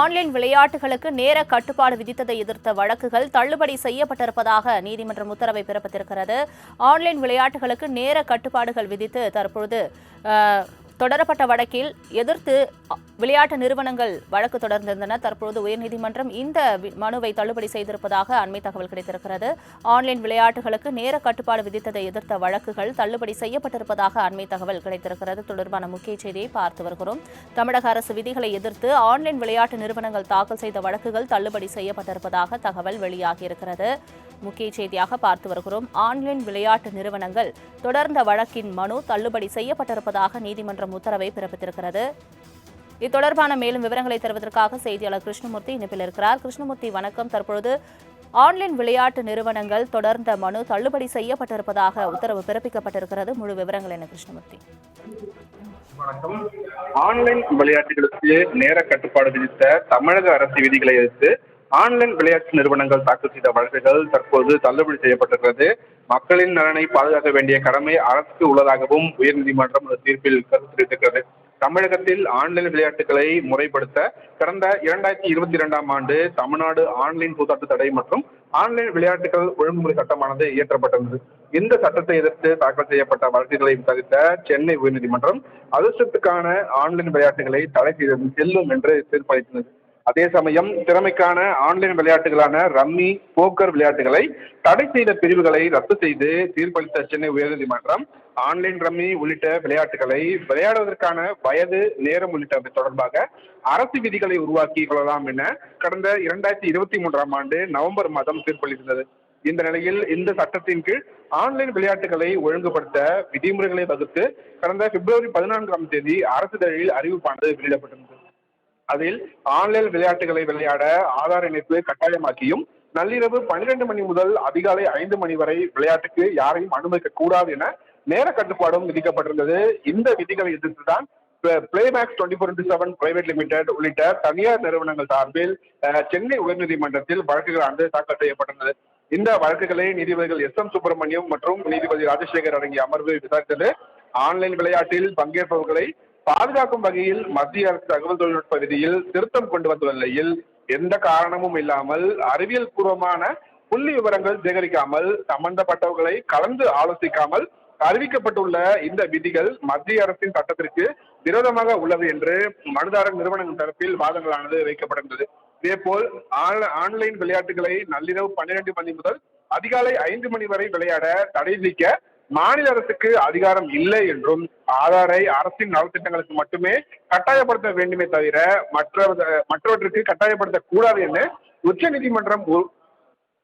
Online விளையாட்டுகளுக்கு நேர கட்டுப்பாடு விதித்ததை எதிர்த்த வழக்குகள் தள்ளுபடி செய்யப்பட்டிருப்பதாக நீதிமன்றம் உத்தரவை பிறப்பித்திருக்கிறது. ஆன்லைன் விளையாட்டுகளுக்கு நேர கட்டுப்பாடுகள் விதித்து தற்பொழுது தொடரப்பட்ட வழக்கில் எதிர்த்து விளையாட்டு நிறுவனங்கள் வழக்கு தொடர்ந்திருந்தன. தற்போது உயர்நீதிமன்றம் இந்த மனுவை தள்ளுபடி செய்திருப்பதாக அண்மை தகவல் கிடைத்திருக்கிறது. ஆன்லைன் விளையாட்டுகளுக்கு நேர கட்டுப்பாடு விதித்ததை எதிர்த்த வழக்குகள் தள்ளுபடி செய்யப்பட்டிருப்பதாக அண்மை தகவல் கிடைத்திருக்கிறது. தொடர்பான முக்கிய செய்தியை பார்த்து வருகிறோம். தமிழக அரசு விதிகளை எதிர்த்து ஆன்லைன் விளையாட்டு நிறுவனங்கள் தாக்கல் செய்த வழக்குகள் தள்ளுபடி செய்யப்பட்டிருப்பதாக தகவல் வெளியாகியிருக்கிறது. முக்கிய செய்தியாக பார்த்து வருகிறோம். ஆன்லைன் விளையாட்டு நிறுவனங்கள் தொடர்ந்த வழக்கின் மனு தள்ளுபடி செய்யப்பட்டிருப்பதாக நீதிமன்றம் உத்தரவை பிறப்பித்திருக்கிறது. இது தொடர்பான மேலும் விவரங்களை தருவதற்காக செய்தியாளர் கிருஷ்ணமூர்த்தி இணைப்பில் இருக்கிறார். கிருஷ்ணமூர்த்தி வணக்கம். தற்பொழுது ஆன்லைன் விளையாட்டு நிறுவனங்கள் தொடர்ந்த மனு தள்ளுபடி செய்யப்பட்டிருப்பதாக உத்தரவு பிறப்பிக்கப்பட்டிருக்கிறது. முழு விவரங்கள் என்ன கிருஷ்ணமூர்த்தி? வணக்கம். ஆன்லைன் விளையாட்டுகளுக்கு நேர கட்டுப்பாடு விதித்த தமிழக அரசு விதிகளை எதிர்த்து ஆன்லைன் விளையாட்டு நிறுவனங்கள் தாக்கல் செய்த வழக்குகள் தற்போது தள்ளுபடி செய்யப்பட்டிருக்கிறது. மக்களின் நலனை பாதுகாக்க வேண்டிய கடமை அரசுக்கு உள்ளதாகவும் உயர்நீதிமன்றம் தீர்ப்பில் கருத்து தெரிவித்திருக்கிறது. தமிழகத்தில் ஆன்லைன் விளையாட்டுகளை முறைப்படுத்த கடந்த இரண்டாயிரத்தி இருபத்தி இரண்டாம் ஆண்டு தமிழ்நாடு ஆன்லைன் சூதாட்ட தடை மற்றும் ஆன்லைன் விளையாட்டுகள் ஒழுங்குமுறை சட்டமானது இயற்றப்பட்டிருந்தது இந்த சட்டத்தை எதிர்த்து தாக்கல் செய்யப்பட்ட வழக்குகளை விசாரித்த சென்னை உயர்நீதிமன்றம் அதிர்ஷ்டத்துக்கான ஆன்லைன் விளையாட்டுகளை தடை செய்தது செல்லும் என்று தீர்ப்பளித்தது. அதே சமயம் திறமைக்கான ஆன்லைன் விளையாட்டுகளான ரம்மி போக்கர் விளையாட்டுகளை தடை செய்த பிரிவுகளை ரத்து செய்து தீர்ப்பளித்த சென்னை உயர்நீதிமன்றம் ஆன்லைன் ரம்மி உள்ளிட்ட விளையாட்டுகளை விளையாடுவதற்கான வயது நேரம் உள்ளிட்டவை தொடர்பாக அரசு விதிகளை உருவாக்கி கொள்ளலாம் என கடந்த இரண்டாயிரத்தி இருபத்தி மூன்றாம் ஆண்டு நவம்பர் மாதம் தீர்ப்பளித்தது இந்த நிலையில் இந்த சட்டத்தின் கீழ் ஆன்லைன் விளையாட்டுகளை ஒழுங்குபடுத்த விதிமுறைகளை வகுத்து கடந்த பிப்ரவரி பதினான்காம் தேதி அரசு இதழில் அறிவிப்பானது வெளியிடப்பட்டிருந்தது. அதில் ஆன்லைன் விளையாட்டுகளை விளையாட ஆதார் இணைப்பு கட்டாயமாக்கியும் நள்ளிரவு பன்னிரண்டு மணி முதல் அதிகாலை ஐந்து மணி வரை விளையாட்டுக்கு யாரையும் அனுமதிக்க கூடாது என நேர கட்டுப்பாடும் விதிக்கப்பட்டிருந்தது. இந்த விதிகளை எதிர்த்துதான் Playmax twenty four into seven private limited உள்ளிட்ட தனியார் நிறுவனங்கள் சார்பில் சென்னை உயர்நீதிமன்றத்தில் வழக்குகள் ஆண்டு தாக்கல் செய்யப்பட்டிருந்தது இந்த வழக்குகளை நீதிபதிகள் எஸ் எம் சுப்பிரமணியம் மற்றும் நீதிபதி ராஜசேகர் அடங்கிய அமர்வு விசாரித்தது. ஆன்லைன் விளையாட்டில் பங்கேற்பவர்களை பாதுகாக்கும் வகையில் மத்திய அரசு தகவல் தொழில்நுட்ப விதியில் திருத்தம் கொண்டு வந்துள்ள நிலையில் எந்த காரணமும் இல்லாமல் அறிவியல் பூர்வமான புள்ளி விவரங்கள் சேகரிக்காமல் சம்பந்தப்பட்டவர்களை கலந்து ஆலோசிக்காமல் அறிவிக்கப்பட்டுள்ள இந்த விதிகள் மத்திய அரசின் சட்டத்திற்கு விரோதமாக உள்ளது என்று மனுதாரர் நிறுவனங்கள் தரப்பில் வாதங்களானது வைக்கப்பட்டிருந்தது. இதேபோல் ஆன்- ஆன்லைன் விளையாட்டுகளை நள்ளிரவு பன்னிரண்டு மணி முதல் அதிகாலை ஐந்து மணி வரை விளையாட தடை விதிக்க மாநில அரசுக்கு அதிகாரம் இல்லை என்றும் ஆதாரை அரசின் நலத்திட்டங்களுக்கு மட்டுமே கட்டாயப்படுத்த வேண்டுமே தவிர மற்ற மற்றவற்றுக்கு கட்டாயப்படுத்த கூடாது என உச்சநீதிமன்றம் நீதிமன்றம்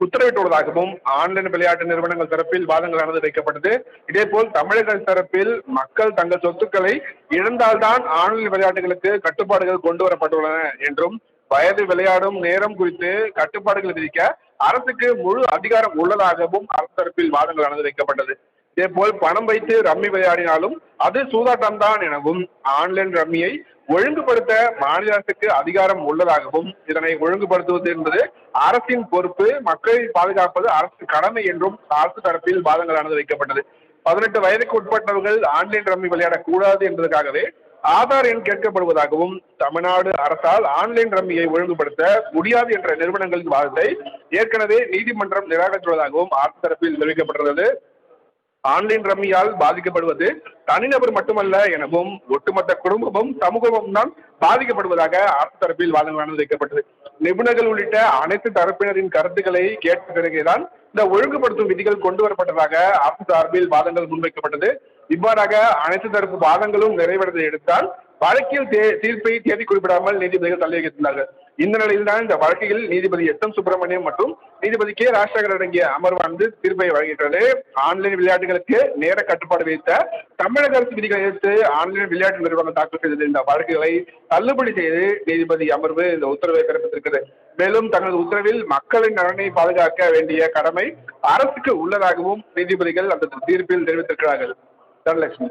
உத்தரவிட்டுள்ளதாகவும் ஆன்லைன் விளையாட்டு நிறுவனங்கள் தரப்பில் வாதங்களானது வைக்கப்பட்டது. இதேபோல் தமிழக தரப்பில் மக்கள் தங்கள் சொத்துக்களை இழந்தால்தான் ஆன்லைன் விளையாட்டுகளுக்கு கட்டுப்பாடுகள் கொண்டு வரப்பட்டுள்ளன என்றும் வயது விளையாடும் நேரம் குறித்து கட்டுப்பாடுகள் விதிக்க அரசுக்கு முழு அதிகாரம் உள்ளதாகவும் அரசு தரப்பில் வாதங்களானது வைக்கப்பட்டது. இதேபோல் பணம் வைத்து ரம்மி விளையாடினாலும் அது சூதாட்டம் தான் எனவும் ஆன்லைன் ரம்மியை ஒழுங்குபடுத்த மாநில அரசுக்கு அதிகாரம் உள்ளதாகவும் இதனை ஒழுங்குபடுத்துவது என்பது அரசின் பொறுப்பு மக்களை பாதுகாப்பது அரசு கடமை என்றும் அரசு தரப்பில் வாதங்களானது வைக்கப்பட்டது. பதினெட்டு வயதுக்கு உட்பட்டவர்கள் ஆன்லைன் ரம்மி விளையாடக்கூடாது என்பதற்காகவே ஆதார் எண் கேட்கப்படுவதாகவும் தமிழ்நாடு அரசால் ஆன்லைன் ரம்மியை ஒழுங்குபடுத்த முடியாது என்ற நிறுவனங்களின் வாதத்தை ஏற்கனவே நீதிமன்றம் நிராகரித்துள்ளதாகவும் அரசு தரப்பில் தெரிவிக்கப்பட்டுள்ளது. ஆன்லைன் ரம்மியால் பாதிக்கப்படுவது தனிநபர் மட்டுமல்ல எனவும் ஒட்டுமொத்த குடும்பமும் சமூகமும் தான் பாதிக்கப்படுவதாக அரசு தரப்பில் வாதங்களானது வைக்கப்பட்டது. நிபுணர்கள் உள்ளிட்ட அனைத்து தரப்பினரின் கருத்துக்களை கேட்ட பிறகுதான் இந்த ஒழுங்குபடுத்தும் விதிகள் கொண்டு வரப்பட்டதாக அரசு சார்பில் வாதங்கள் முன்வைக்கப்பட்டது. இவ்வாறாக அனைத்து தரப்பு வாதங்களும் நிறைவடைந்ததை எடுத்தால் வழக்கில் தே- தீர்ப்பை தேதி குறிப்பிடாமல் நீதிபதிகள் தள்ளி வைத்திருந்தார்கள் இந்த நிலையில்தான் இந்த வழக்கில் நீதிபதி எஸ் எம் சுப்பிரமணியம் மற்றும் நீதிபதி கே ராஜசேகர் அடங்கிய அமர்வானது தீர்ப்பை வழங்குகிறது ஆன்லைன் விளையாட்டுகளுக்கு நேர கட்டுப்பாடு வைத்த தமிழக அரசு விதிகளை எதிர்த்து ஆன்லைன் விளையாட்டு நிறுவனம் தாக்கல் செய்த இந்த வழக்குகளை தள்ளுபடி செய்து நீதிபதி அமர்வு இந்த உத்தரவை பிறப்பித்திருக்கிறது. மேலும் தனது உத்தரவில் மக்களின் நலனை பாதுகாக்க வேண்டிய கடமை அரசுக்கு உள்ளதாகவும் நீதிபதிகள் அந்த தீர்ப்பில் தெரிவித்திருக்கிறார்கள். தனலட்சுமி.